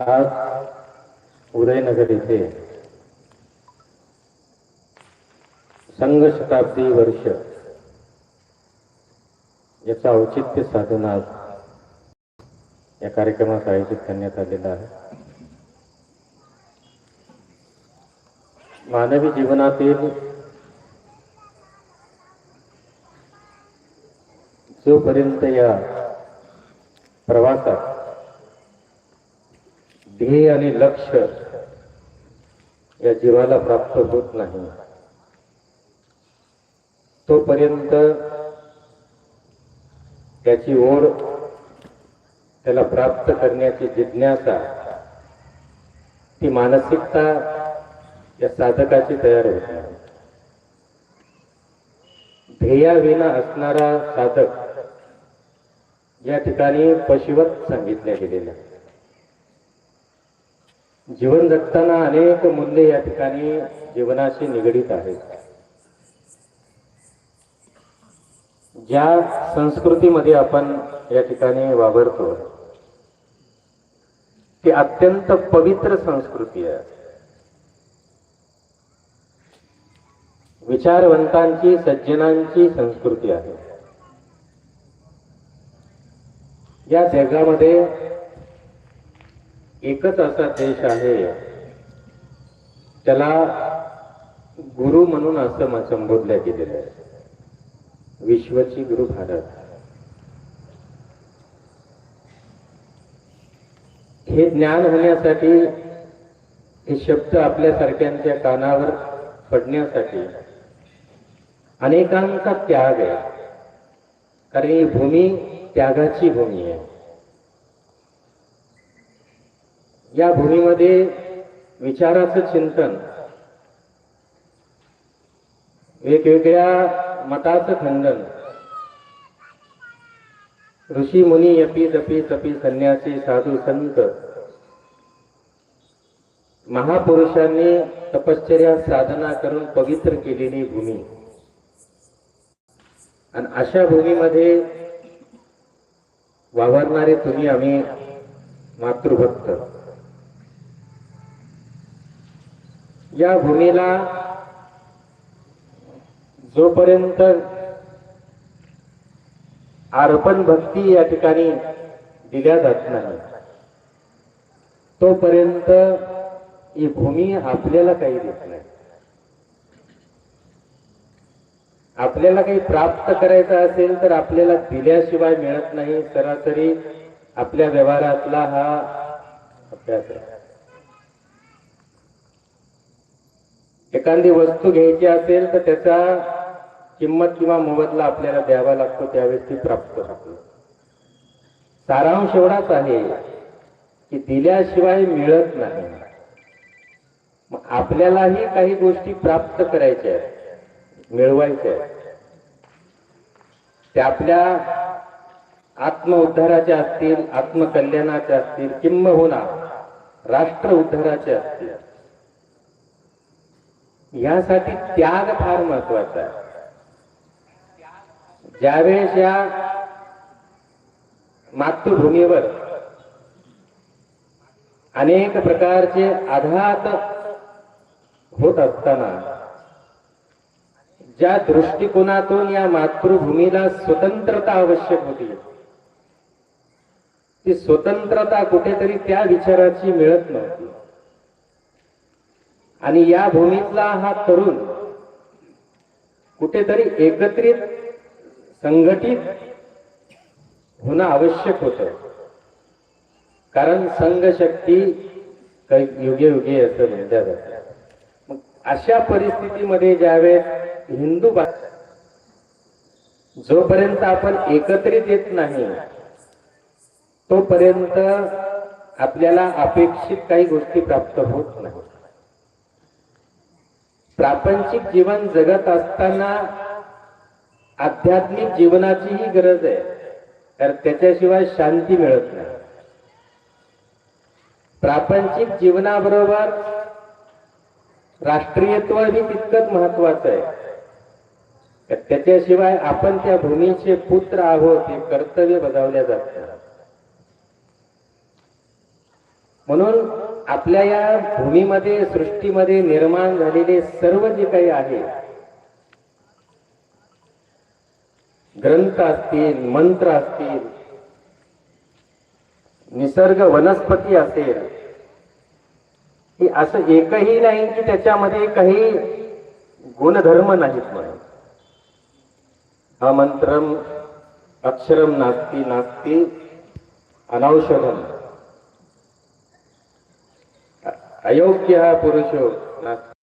आज उदयनगर येथे संघ शताब्दी वर्ष याचं औचित्य साधन आज या कार्यक्रमात आयोजित करण्यात आलेला आहे. मानवी जीवनातील जोपर्यंत या प्रवासात ध्येय आणि लक्ष या जीवाला प्राप्त होत नाही. तोपर्यंत त्याची ओढ त्याला प्राप्त करण्याची जिज्ञासा ती मानसिकता या साधकाची तयार होत नाही. ध्येयाविना असणारा साधक या ठिकाणी पशुवत सांगितल्या गेलेल्या जीवन जगताना अनेक मूल्य या ठिकाणी जीवनाशी निगडीत आहेत. ज्या संस्कृतीमध्ये आपण या ठिकाणी वावरतो ती अत्यंत पवित्र संस्कृती आहे. विचारवंतांची सज्जनांची संस्कृती आहे. या जगामध्ये एकच असा देश आहे. त्याला गुरु म्हणून असं संबोधल्या गेलेलं आहे. विश्वची गुरु भारत. हे ज्ञान होण्यासाठी हे शब्द आपल्यासारख्यांच्या कानावर पडण्यासाठी अनेकांचा त्याग आहे. कारण ही भूमी त्यागाची भूमी आहे. या भूमीमध्ये विचाराचं चिंतन वेगवेगळ्या मताचं खंडन ऋषी मुनी यपी जपी तपी संन्यासी साधू संत महापुरुषांनी तपश्चर्या साधना करून पवित्र केलेली भूमी. आणि अशा भूमीमध्ये वावरणारे तुम्ही आम्ही मातृभक्त. या भूमीला जोपर्यंत अर्पण भक्ती या ठिकाणी दिल्या जात नाही तोपर्यंत ही भूमी आपल्याला काही देत नाही. आपल्याला काही प्राप्त करायचं असेल तर आपल्याला दिल्याशिवाय मिळत नाही. सरासरी आपल्या व्यवहारातला हा अभ्यास आहे एखादी वस्तू घ्यायची असेल तर त्याचा किंमत किंवा मोबदला आपल्याला द्यावा लागतो त्यावेळेस ती प्राप्त होते. सारांश एवढाच आहे की दिल्याशिवाय मिळत नाही. मग आपल्यालाही काही गोष्टी प्राप्त करायच्या आहेत मिळवायच्या आहेत. त्या आपल्या आत्म उद्धाराच्या असतील आत्मकल्याणाच्या असतील किंबहुना राष्ट्र उद्धाराच्या असतील. यासाठी त्याग फार महत्त्वाचा आहे. ज्यावेळेस या मातृभूमीवर अनेक प्रकारचे आघात होत असताना ज्या दृष्टिकोनातून या मातृभूमीला स्वतंत्रता आवश्यक होती ती स्वतंत्रता कुठेतरी त्या विचाराची मिळत नव्हती. आणि या भूमीतला हा तरुण कुठेतरी एकत्रित संघटित होणं आवश्यक होत. कारण संघशक्ती काही युगे युगे असं म्हणल्या मग अशा परिस्थितीमध्ये ज्यावेळेस हिंदू बा- जोपर्यंत आपण एकत्रित येत नाही तोपर्यंत आपल्याला अपेक्षित काही गोष्टी प्राप्त होत नाही प्रापंचिक जीवन जगत असताना आध्यात्मिक जीवनाचीही गरज आहे. कारण त्याच्याशिवाय शांती मिळत नाही. प्रापंचिक जीवनाबरोबर राष्ट्रीयत्वही तितकंच महत्वाचं आहे. त्याच्याशिवाय आपण त्या भूमीचे पुत्र आहोत हे कर्तव्य बजावल्या जात म्हणून आपल्या या भूमीमध्ये सृष्टीमध्ये निर्माण झालेले सर्व जे काही आहे ग्रंथ असतील मंत्र असतील निसर्ग वनस्पती असेल हे असं एकही नाही की त्याच्यामध्ये काही गुणधर्म नाहीत म्हणून. हा मंत्रम अक्षरम नास्ती नास्ती अनौषधम अयोग्य हा पुरुषो नास्ति